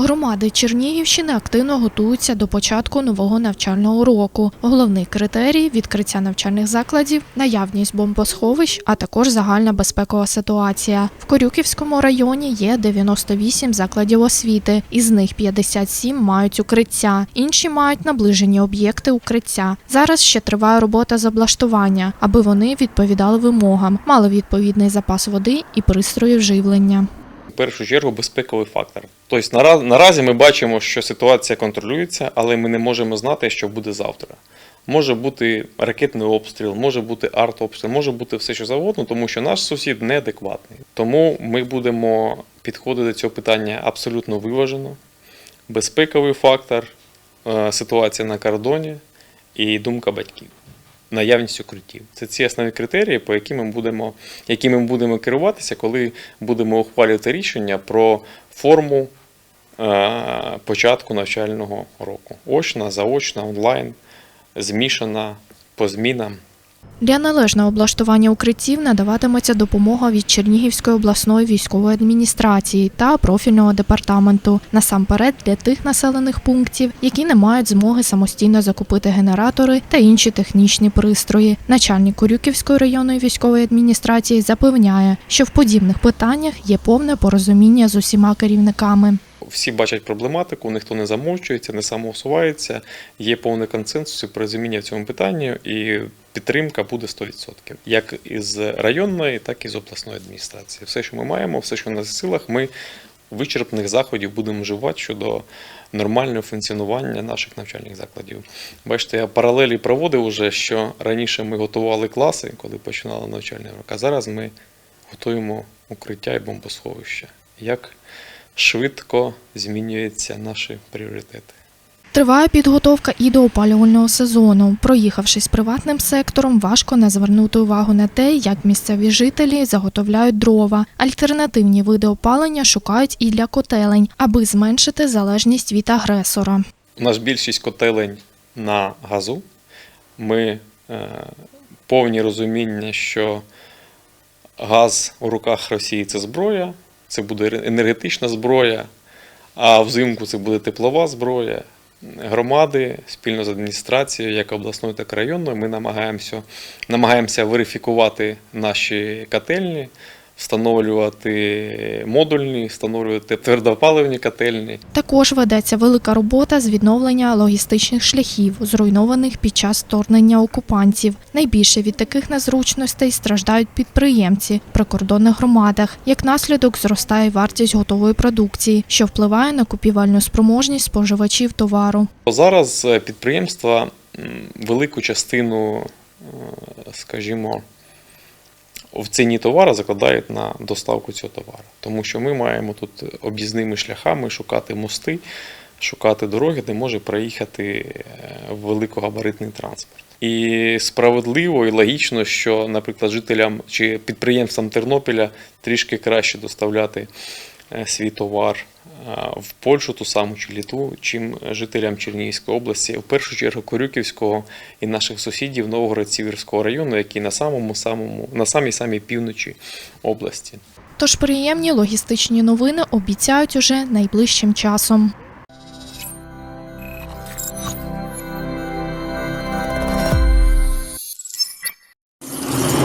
Громади Чернігівщини активно готуються до початку нового навчального року. Головний критерій відкриття навчальних закладів, наявність бомбосховищ, а також загальна безпекова ситуація. В Корюківському районі є 98 закладів освіти, із них 57 мають укриття, інші мають наближені об'єкти укриття. Зараз ще триває робота з облаштування, аби вони відповідали вимогам, мали відповідний запас води і пристроїв живлення. Першу чергу безпековий фактор. Тобто нара- наразі ми бачимо, що ситуація контролюється, але ми не можемо знати, що буде завтра. Може бути ракетний обстріл, може бути артобстріл, може бути все, що завгодно, тому що наш сусід неадекватний. Тому ми будемо підходити до цього питання абсолютно виважено. Безпековий фактор, е, ситуація на кордоні і думка батьків. Наявність укриттів. Це ці основні критерії, по яким ми будемо, якими ми будемо керуватися, коли будемо ухвалювати рішення про форму е, початку навчального року. Очна, заочна, онлайн, змішана, по змінам. Для належного облаштування укриттів надаватиметься допомога від Чернігівської обласної військової адміністрації та профільного департаменту насамперед для тих населених пунктів, які не мають змоги самостійно закупити генератори та інші технічні пристрої. Начальник Курюківської районної військової адміністрації запевняє, що в подібних питаннях є повне порозуміння з усіма керівниками. Всі бачать проблематику, ніхто не замовчується, не самоусувається. Є повний консенсус і порозуміння в цьому питанні, і підтримка буде 100%. Як із районної, так і з обласної адміністрації. Все, що ми маємо, все, що в силах, ми вичерпних заходів будемо вживати щодо нормального функціонування наших навчальних закладів. Бачите, я паралелі проводив уже, що раніше ми готували класи, коли починали навчальний рок, а зараз ми готуємо укриття і бомбосховища. Як швидко змінюються наші пріоритети. Триває підготовка і до опалювального сезону. Проїхавшись приватним сектором, важко не звернути увагу на те, як місцеві жителі заготовляють дрова. Альтернативні види опалення шукають і для котелень, аби зменшити залежність від агресора. У нас більшість котелень на газу. Ми е, повні розуміння, що газ у руках Росії це зброя, це буде енергетична зброя, а взимку це буде теплова зброя. Громади спільно з адміністрацією, як обласною, так і районною, ми намагаємося, намагаємося верифікувати наші котельні, встановлювати модульні, встановлювати твердопаливні котельні. Також ведеться велика робота з відновлення логістичних шляхів, зруйнованих під час вторгнення окупантів. Найбільше від таких незручностей страждають підприємці в прикордонних громадах. Як наслідок зростає вартість готової продукції, що впливає на купівельну спроможність споживачів товару. Зараз підприємства велику частину, е, скажімо, в ціні товару закладають на доставку цього товару. Тому що ми маємо тут об'їзними шляхами шукати мости, шукати дороги, де може проїхати е, великогабаритний транспорт. І справедливо і логічно, що, наприклад, жителям чи підприємствам Тернопіля трішки краще доставляти свій товар е, в Польщу, ту саму чи літу, чим жителям Чернігівської області, в першу чергу Корюківського і наших сусідів Новгород-Сіверського району, які на самому самому на самій самій півночі області. Тож приємні логістичні новини обіцяють уже найближчим часом.